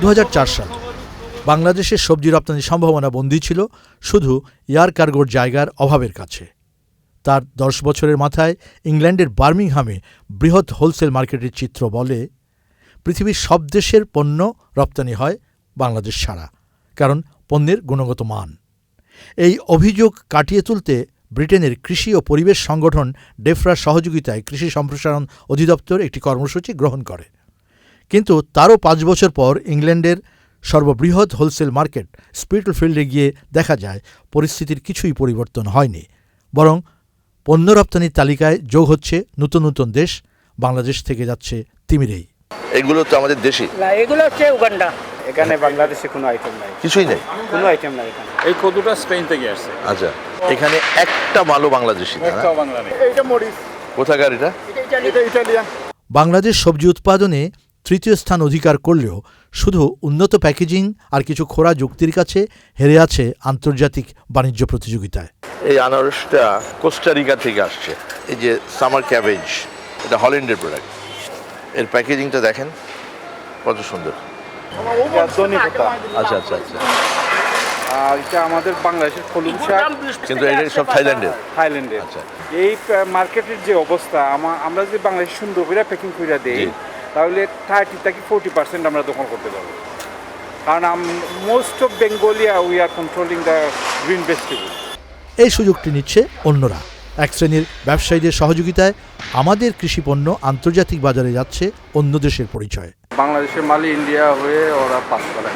দু হাজার চার সাল বাংলাদেশের সবজি রপ্তানির সম্ভাবনা বন্দী ছিল শুধু এয়ার কার্গোর জায়গার অভাবের কাছে। তার দশ বছরের মাথায় ইংল্যান্ডের বার্মিংহামে বৃহৎ হোলসেল মার্কেটের চিত্র বলে, পৃথিবীর সব দেশের পণ্য রপ্তানি হয় বাংলাদেশ ছাড়া, কারণ পণ্যের গুণগত মান। এই অভিযোগ কাটিয়ে তুলতে ব্রিটেনের কৃষি ও পরিবেশ সংগঠন ডেফরার সহযোগিতায় কৃষি সম্প্রসারণ অধিদপ্তর একটি কর্মসূচি গ্রহণ করে। কিন্তু তারও পাঁচ বছর পর ইংল্যান্ডের সর্ববৃহৎ হোলসেল মার্কেট স্পিটল ফিল্ডে গিয়ে দেখা যায় পরিস্থিতির কিছুই পরিবর্তন হয়নি। বরং পণ্য রপ্তানির তালিকায় যোগ হচ্ছে নতুন নতুন দেশ বাংলাদেশ থেকে যাচ্ছে তিমিরেই। এগুলো তো আমাদের দেশি না এগুলো হচ্ছে উগান্ডা। এখানে বাংলাদেশে কোনো আইটেম নাই। কিছুই নেই? কোনো আইটেম নাই এখানে। এই কদুটা স্পেন থেকে আসছে। আচ্ছা এখানে একটা মালও বাংলাদেশি একটাও বাংলা নেই। মরিচ। কোথাকার এটা? এটা ইটালিয়ান। বাংলাদেশ সবজি উৎপাদনে তৃতীয় স্থান অধিকার করলেও শুধু উন্নত প্যাকেজিং আর কিছু খোরা যুক্তির কাছে হেরে আছে আন্তর্জাতিক বাণিজ্য প্রতিযোগিতায়। এই আনারসটা কোস্টারিকা থেকে আসছে। এই যে সামার ক্যাবেজ এটা হল্যান্ডের প্রোডাক্টের প্যাকেজিংটা দেখেন কত সুন্দর। আচ্ছা আচ্ছা আচ্ছা। আর এটা আমাদের বাংলাদেশের শাক। কিন্তু এটা সব থাইল্যান্ডের। থাইল্যান্ডের। আচ্ছা। এই মার্কেটের যে অবস্থা আমরা যদি বাংলাদেশ সুন্দর করে প্যাকিং করে দেই। তাহলে থার্টি থেকে ফোর্টি পার্সেন্ট আমরা দখল করতে পারব। কারণ most of বেঙ্গলিয়া we are controlling the green vegetable এই সুযোগটি নিচ্ছে অন্যরা। এক শ্রেণির ব্যবসায়ীদের সহযোগিতায় আমাদের কৃষিপণ্য আন্তর্জাতিক বাজারে যাচ্ছে অন্য দেশের পরিচয়। বাংলাদেশের মালি ইন্ডিয়া হয়ে ওরা পাস করে।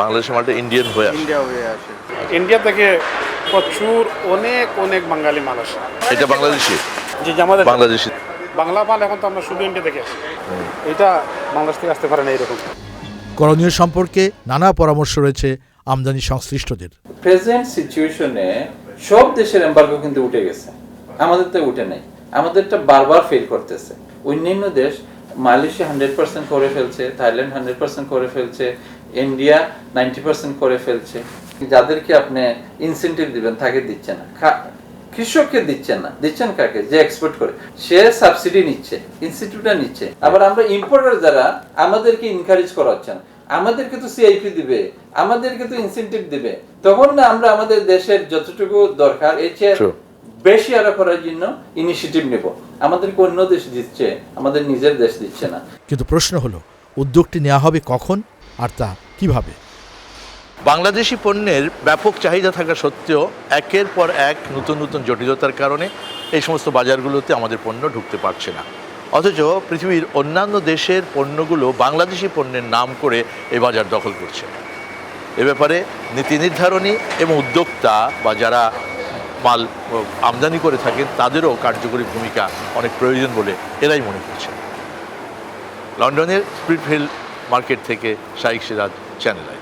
বাংলাদেশের মালটা ইন্ডিয়ান হয়ে আসে। ইন্ডিয়া হয়ে আসে। ইন্ডিয়া থেকে প্রচুর অনেক অনেক বাঙালি মাল আসে। এটা বাংলাদেশি? যে যে আমাদের বাংলাদেশি। বাংলা মাল এখন তো আমরা শুধু ইন্ডিয়া থেকে আসি। এটা বাংলাদেশ থেকে আসতে পারে না এরকম। করণীয় সম্পর্কে নানা পরামর্শ রয়েছে আমদানি সংশ্লিষ্টদের। প্রেজেন্ট সিচুয়েশনে সব দেশের এম্বার্গো কিন্তু উঠে গেছে। আমাদের তো উঠে নাই। আমাদেরটা বারবার ফেল করতেছে। অন্যান্য দেশ মালয়েশিয়া হান্ড্রেড পার্সেন্ট করে ফেলছে থাইল্যান্ড হান্ড্রেড পার্সেন্ট করে ফেলছে ইন্ডিয়া নাইনটি পার্সেন্ট করে ফেলছে। যাদেরকে আপনি ইনসেন্টিভ দিবেন তাকে দিচ্ছে না। কৃষককে দিচ্ছেন না। দিচ্ছেন কাকে? যে এক্সপোর্ট করে। সে সাবসিডি নিচ্ছে ইনস্টিটিউটটা নিচ্ছে। আবার আমরা ইম্পোর্টার যারা আমাদেরকে ইনকারেজ করা হচ্ছে না আমাদেরকে তো সিআইপি দিবে আমাদেরকে তো ইনসেন্টিভ দিবে। তখন না আমরা আমাদের দেশের যতটুকু দরকার এর চেয়ে বেশি আরও করার জন্য ইনিশিয়েটিভ নেব। আমাদেরকে অন্য দেশ দিচ্ছে আমাদের নিজের দেশ দিচ্ছে না। কিন্তু প্রশ্ন হলো উদ্যোগটি নেওয়া হবে কখন আর তা কীভাবে? বাংলাদেশি পণ্যের ব্যাপক চাহিদা থাকা সত্ত্বেও একের পর এক নতুন নতুন জটিলতার কারণে এই সমস্ত বাজারগুলোতে আমাদের পণ্য ঢুকতে পারছে না। অথচ পৃথিবীর অন্যান্য দেশের পণ্যগুলো বাংলাদেশি পণ্যের নাম করে এই বাজার দখল করছে। এ ব্যাপারে নীতি নির্ধারণী এবং উদ্যোক্তা বা যারা মাল আমদানি করে থাকেন, তাদেরও কার্যকরী ভূমিকা অনেক প্রয়োজন বলে এরাই মনে করছে। লন্ডনের স্প্রিটফিল্ড মার্কেট থেকে শাইক সিরাজ, চ্যানেল আই।